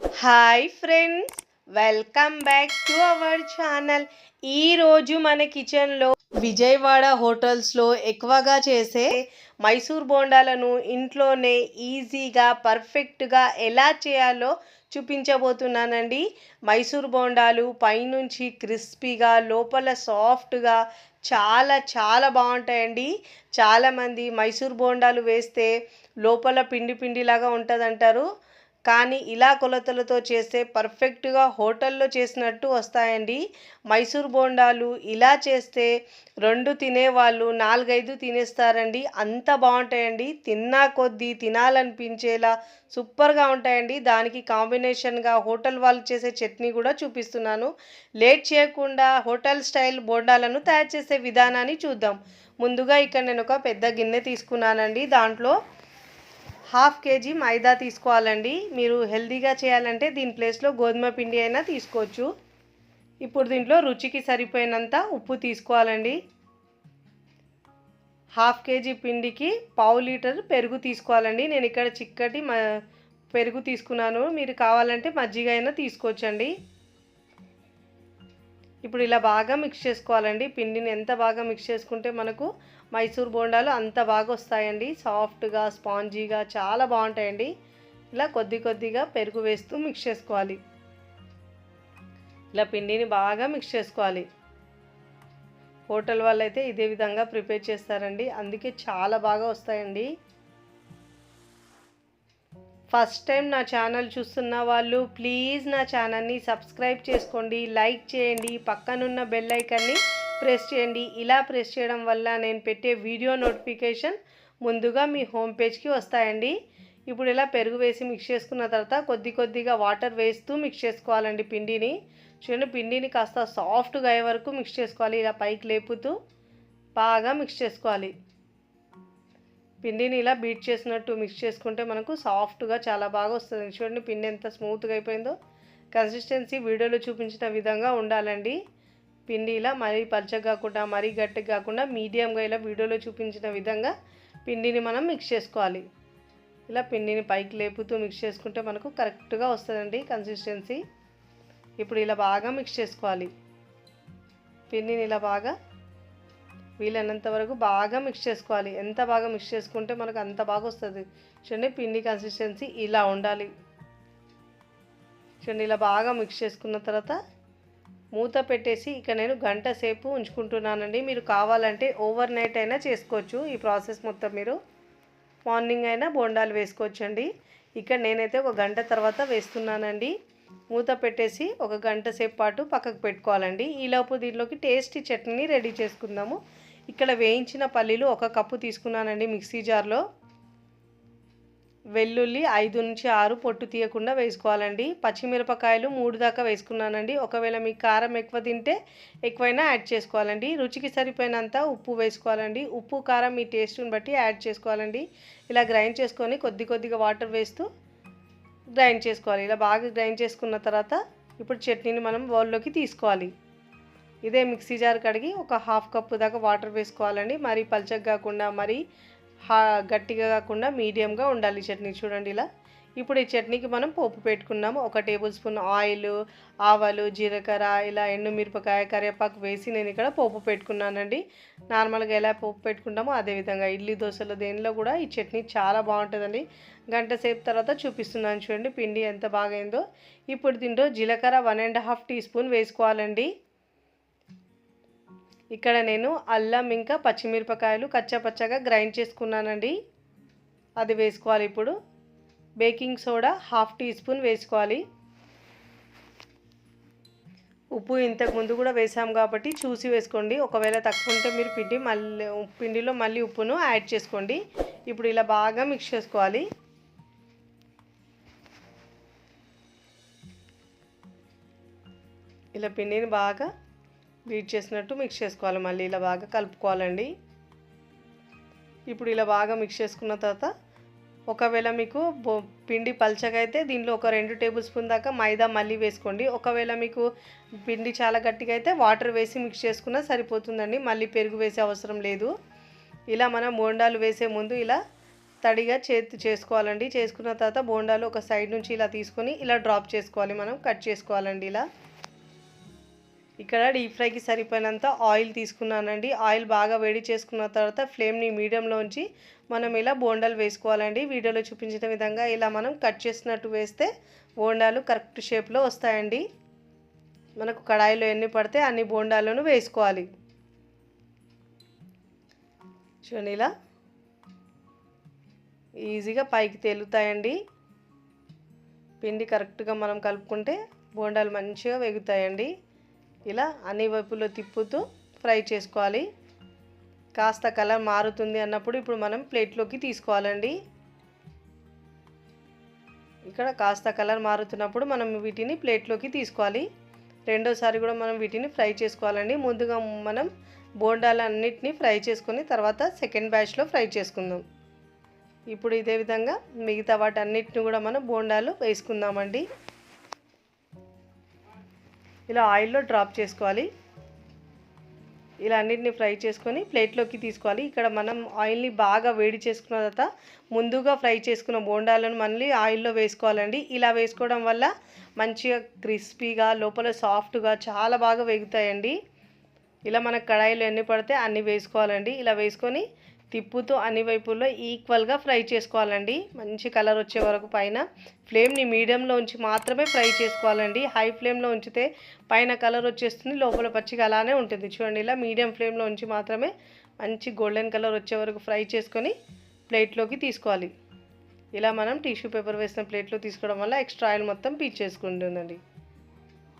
Hi friends welcome back to our channel ఈరోజు మన కిచెన్లో విజయవాడ హోటల్స్లో ఎక్కువగా చేసే మైసూర్ బోండాలను ఇంట్లోనే ఈజీగా పర్ఫెక్ట్గా ఎలా చేయాలో చూపించబోతున్నానండి. మైసూర్ బోండాలు పైనుంచి క్రిస్పీగా లోపల సాఫ్ట్గా చాలా చాలా బాగుంటాయండి. చాలామంది మైసూర్ బోండాలు వేస్తే లోపల పిండి పిండిలాగా ఉంటుందంటారు. కానీ ఇలా కొలతలతో చేస్తే పర్ఫెక్ట్గా హోటల్లో చేసినట్టు వస్తాయండి. మైసూర్ బోండాలు ఇలా చేస్తే రెండు తినేవాళ్ళు నాలుగైదు తినేస్తారండి. అంత బాగుంటాయండి. తిన్నా కొద్దీ తినాలనిపించేలా సూపర్గా ఉంటాయండి. దానికి కాంబినేషన్గా హోటల్ వాళ్ళు చేసే చట్నీ కూడా చూపిస్తున్నాను. లేట్ చేయకుండా హోటల్ స్టైల్ బోండాలను తయారు చేసే విధానాన్ని చూద్దాం. ముందుగా ఇక్కడ నేను ఒక పెద్ద గిన్నె తీసుకున్నానండి. దాంట్లో హాఫ్ కేజీ మైదా తీసుకోవాలండి. మీరు హెల్దీగా చేయాలంటే దీని ప్లేస్లో గోధుమ పిండి అయినా తీసుకోవచ్చు. ఇప్పుడు దీంట్లో రుచికి సరిపోయినంత ఉప్పు తీసుకోవాలండి. హాఫ్ కేజీ పిండికి పావు లీటర్ పెరుగు తీసుకోవాలండి. నేను ఇక్కడ చిక్కటి మ పెరుగు తీసుకున్నాను. మీరు కావాలంటే మజ్జిగ అయినా తీసుకోవచ్చండి. ఇప్పుడు ఇలా బాగా మిక్స్ చేసుకోవాలండి. పిండిని ఎంత బాగా మిక్స్ చేసుకుంటే మనకు మైసూర్ బోండాలు అంత బాగా వస్తాయండి. సాఫ్ట్గా స్పాంజీగా చాలా బాగుంటాయండి. ఇలా కొద్ది కొద్దిగా పెరుగు వేస్తూ మిక్స్ చేసుకోవాలి. ఇలా పిండిని బాగా మిక్స్ చేసుకోవాలి. హోటల్ వాళ్ళు అయితే ఇదే విధంగా ప్రిపేర్ చేస్తారండి. అందుకే చాలా బాగా వస్తాయండి. ఫస్ట్ టైం నా ఛానల్ చూస్తున్న వాళ్ళు ప్లీజ్ నా ఛానల్ని సబ్స్క్రైబ్ చేసుకోండి. లైక్ చేయండి. పక్కనున్న బెల్ ఐకన్ని ప్రెస్ చేయండి. ఇలా ప్రెస్ చేయడం వల్ల నేను పెట్టే వీడియో నోటిఫికేషన్ ముందుగా మీ హోమ్ పేజ్కి వస్తాయండి. ఇప్పుడు ఇలా పెరుగు వేసి మిక్స్ చేసుకున్న తర్వాత కొద్ది కొద్దిగా వాటర్ వేస్తూ మిక్స్ చేసుకోవాలండి పిండిని. చూడండి పిండిని కాస్త సాఫ్ట్గా అయ్యే వరకు మిక్స్ చేసుకోవాలి. ఇలా పైకి లేపుతూ బాగా మిక్స్ చేసుకోవాలి. పిండిని ఇలా బీట్ చేసినట్టు మిక్స్ చేసుకుంటే మనకు సాఫ్ట్గా చాలా బాగా వస్తుంది. చూడండి పిండి ఎంత స్మూత్గా అయిపోయిందో. కన్సిస్టెన్సీ వీడియోలో చూపించిన విధంగా ఉండాలండి. పిండి ఇలా మరీ పలచగా కాకుండా మరీ గట్టిగా కాకుండా మీడియంగా ఇలా వీడియోలో చూపించిన విధంగా పిండిని మనం మిక్స్ చేసుకోవాలి. ఇలా పిండిని పైకి లేపుతూ మిక్స్ చేసుకుంటే మనకు కరెక్ట్గా వస్తుందండి కన్సిస్టెన్సీ ఇప్పుడు ఇలా బాగా మిక్స్ చేసుకోవాలి. పిండిని ఇలా బాగా వీలైనంత వరకు బాగా మిక్స్ చేసుకోవాలి. ఎంత బాగా మిక్స్ చేసుకుంటే మనకు అంత బాగా వస్తుంది. చూడండి పిండి కన్సిస్టెన్సీ ఇలా ఉండాలి. చూడండి ఇలా బాగా మిక్స్ చేసుకున్న తర్వాత మూత పెట్టేసి ఇక నేను గంట సేపు ఉంచుకుంటున్నానండి. మీరు కావాలంటే ఓవర్ నైట్ అయినా చేసుకోవచ్చు ఈ ప్రాసెస్ మొత్తం మీరు. మార్నింగ్ అయినా బోండాలు వేసుకోవచ్చండి. ఇక్కడ నేనైతే ఒక గంట తర్వాత వేస్తున్నానండి. మూత పెట్టేసి ఒక గంట సేపు పాటు పక్కకు పెట్టుకోవాలండి. ఈలోపు దీనిలోకి టేస్టీ చట్నీని రెడీ చేసుకుందాము. ఇక్కడ వేయించిన పల్లీలు ఒక కప్పు తీసుకున్నానండి మిక్సీ జార్లో. వెల్లుల్లి ఐదు నుంచి ఆరు పొట్టు తీయకుండా వేసుకోవాలండి. పచ్చిమిరపకాయలు మూడు దాకా వేసుకున్నానండి. ఒకవేళ మీ కారం ఎక్కువ తింటే ఎక్కువైనా యాడ్ చేసుకోవాలండి. రుచికి సరిపోయినంత ఉప్పు వేసుకోవాలండి. ఉప్పు కారం మీ టేస్ట్ని బట్టి యాడ్ చేసుకోవాలండి. ఇలా గ్రైండ్ చేసుకొని కొద్ది కొద్దిగా వాటర్ వేస్తూ గ్రైండ్ చేసుకోవాలి. ఇలా బాగా గ్రైండ్ చేసుకున్న తర్వాత ఇప్పుడు చట్నీని మనం బౌల్లోకి తీసుకోవాలి. ఇదే మిక్సీ జార్ కడిగి ఒక హాఫ్ కప్పు దాకా వాటర్ వేసుకోవాలండి. మరీ పల్చగా కాకుండా మరీ గట్టిగా కాకుండా మీడియంగా ఉండాలి చట్నీ చూడండి ఇలా. ఇప్పుడు ఈ చట్నీకి మనం పోపు పెట్టుకున్నాము. ఒక టేబుల్ స్పూన్ ఆయిల్ ఆవాలు జీలకర్ర ఇలా ఎండుమిరపకాయ కరివేపాకు వేసి నేను ఇక్కడ పోపు పెట్టుకున్నానండి. నార్మల్గా ఎలా పోపు పెట్టుకుంటామో అదేవిధంగా ఇడ్లీ దోశలు దేనిలో కూడా ఈ చట్నీ చాలా బాగుంటుందండి. గంట సేపు తర్వాత చూపిస్తున్నాను చూడండి పిండి ఎంత బాగైందో. ఇప్పుడు దీంట్లో జీలకర్ర one and half teaspoon వేసుకోవాలండి. ఇక్కడ నేను అల్లం ఇంకా పచ్చిమిరపకాయలు కచ్చపచ్చగా గ్రైండ్ చేసుకున్నానండి. అది వేసుకోవాలి ఇప్పుడు. Baking soda half teaspoon వేసుకోవాలి. ఉప్పు ఇంతకు ముందు కూడా వేసాం కాబట్టి చూసి వేసుకోండి. ఒకవేళ తక్కువ ఉంటే మీరు పిండి మళ్ళీ పిండిలో మళ్ళీ ఉప్పును యాడ్ చేసుకోండి. ఇప్పుడు ఇలా బాగా మిక్స్ చేసుకోవాలి. ఇలా పిండిని బాగా బీట్ చేసినట్టు మిక్స్ చేసుకోవాలి మళ్ళీ. ఇలా బాగా కలుపుకోవాలండి. ఇప్పుడు ఇలా బాగా మిక్స్ చేసుకున్న తర్వాత ఒకవేళ మీకు బొ- పిండి పల్చగా అయితే దీనిలో ఒక రెండు టేబుల్ స్పూన్ దాకా మైదా మళ్ళీ వేసుకోండి. ఒకవేళ మీకు పిండి చాలా గట్టిగా అయితే వాటర్ వేసి మిక్స్ చేసుకున్నా సరిపోతుందండి. మళ్ళీ పెరుగు వేసే అవసరం లేదు. ఇలా మనం బోండాలు వేసే ముందు ఇలా తడిగా చేతి చేసుకోవాలండి. చేసుకున్న తర్వాత బోండాలు ఒక సైడ్ నుంచి ఇలా తీసుకొని ఇలా డ్రాప్ చేసుకోవాలి మనం కట్ చేసుకోవాలండి ఇలా. ఇక్కడ డీప్ ఫ్రైకి సరిపోయినంత ఆయిల్ తీసుకున్నానండి. ఆయిల్ బాగా వేడి చేసుకున్న తర్వాత ఫ్లేమ్ని మీడియంలో ఉంచి మనం ఇలా బోండాలు వేసుకోవాలండి. వీడియోలో చూపించిన విధంగా ఇలా మనం కట్ చేసినట్టు వేస్తే బోండాలు కరెక్ట్ షేప్లో వస్తాయండి. మనకు కడాయిలో ఎన్ని పడితే అన్ని బోండాలను వేసుకోవాలి. చూడండి ఇలా ఈజీగా పైకి తేలుతాయండి. పిండి కరెక్ట్గా మనం కలుపుకుంటే బోండాలు మంచిగా వేగుతాయండి. ఇలా అన్ని వైపులో తిప్పుతూ ఫ్రై చేసుకోవాలి. కాస్త కలర్ మారుతుంది అన్నప్పుడు ఇప్పుడు మనం ప్లేట్లోకి తీసుకోవాలండి. ఇక్కడ కాస్త కలర్ మారుతున్నప్పుడు మనం వీటిని ప్లేట్లోకి తీసుకోవాలి. రెండోసారి కూడా మనం వీటిని ఫ్రై చేసుకోవాలండి. ముందుగా మనం బోండాలన్నిటిని ఫ్రై చేసుకొని తర్వాత సెకండ్ బ్యాచ్లో ఫ్రై చేసుకుందాం. ఇప్పుడు ఇదే విధంగా మిగతా వాటి అన్నిటిని కూడా మనం బోండాలు వేసుకుందామండి. ఇలా ఆయిల్లో డ్రాప్ చేసుకోవాలి. ఇలా అన్నిటిని ఫ్రై చేసుకొని ప్లేట్లోకి తీసుకోవాలి. ఇక్కడ మనం ఆయిల్ని బాగా వేడి చేసుకున్న తర్వాత ముందుగా ఫ్రై చేసుకున్న బోండాలను మళ్ళీ ఆయిల్లో వేసుకోవాలండి. ఇలా వేసుకోవడం వల్ల మంచిగా క్రిస్పీగా లోపల సాఫ్ట్గా చాలా బాగా వేగుతాయండి. ఇలా మనకు కడాయిలో ఎన్ని పడితే అన్ని వేసుకోవాలండి. ఇలా వేసుకొని తిప్పుతూ అన్ని వైపుల్లో ఈక్వల్గా ఫ్రై చేసుకోవాలండి. మంచి కలర్ వచ్చే వరకు పైన ఫ్లేమ్ని మీడియంలో ఉంచి మాత్రమే ఫ్రై చేసుకోవాలండి. హై ఫ్లేమ్లో ఉంచితే పైన కలర్ వచ్చేస్తుంది లోపల పచ్చిగా అలానే ఉంటుంది. చూడండి ఇలా మీడియం ఫ్లేమ్లో ఉంచి మాత్రమే మంచి గోల్డెన్ కలర్ వచ్చే వరకు ఫ్రై చేసుకొని ప్లేట్లోకి తీసుకోవాలి. ఇలా మనం టిష్యూ పేపర్ వేసిన ప్లేట్లో తీసుకోవడం వల్ల ఎక్స్ట్రా ఆయిల్ మొత్తం పీచేసుకుంటుందండి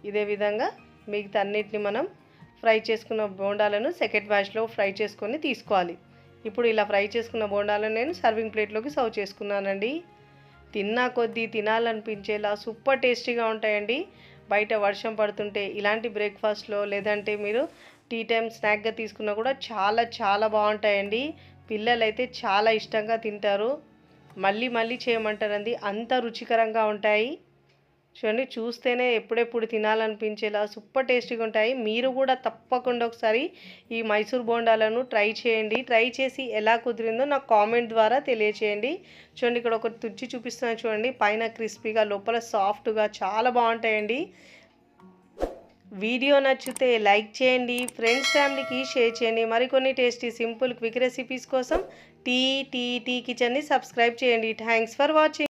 ఇదే విధంగా మిగతా అన్నిటిని మనం ఫ్రై చేసుకున్న బోండాలను సెకండ్ బ్యాచ్లో ఫ్రై చేసుకొని తీసుకోవాలి. ఇప్పుడు ఇలా ఫ్రై చేసుకున్న బోండాలను నేను సర్వింగ్ ప్లేట్లోకి సర్వ్ చేసుకున్నానండి. తిన్నా కొద్దీ తినాలనిపించేలా సూపర్ టేస్టీగా ఉంటాయండి. బయట వర్షం పడుతుంటే ఇలాంటి బ్రేక్ఫాస్ట్లో లేదంటే మీరు టీ టైం స్నాక్గా తీసుకున్నా కూడా చాలా చాలా బాగుంటాయండి. పిల్లలైతే చాలా ఇష్టంగా తింటారు. మళ్ళీ మళ్ళీ చేయమంటారండి. అంత రుచికరంగా ఉంటాయి. చూడండి చూస్తేనే ఎప్పుడెప్పుడు తినాలనిపించేలా సూపర్ టేస్టీగా ఉంటాయి. మీరు కూడా తప్పకుండా ఒకసారి ఈ మైసూర్ బోండాలను ట్రై చేయండి. ట్రై చేసి ఎలా కుదిరిందో నాకు కామెంట్ ద్వారా తెలియచేయండి. చూడండి ఇక్కడ ఒక తుచ్చి చూపిస్తున్నాను చూడండి. పైన క్రిస్పీగా లోపల సాఫ్ట్గా చాలా బాగుంటాయండి. వీడియో నచ్చితే లైక్ చేయండి. ఫ్రెండ్స్ ఫ్యామిలీకి షేర్ చేయండి. మరికొన్ని టేస్టీ సింపుల్ క్విక్ రెసిపీస్ కోసం టీ టీ టీ కిచెన్ని సబ్స్క్రైబ్ చేయండి. Thanks for watching.